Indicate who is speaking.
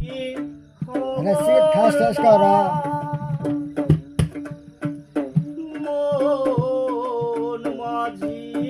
Speaker 1: અને શેખ ઠાસ ઠાસ કરા મોન માજી.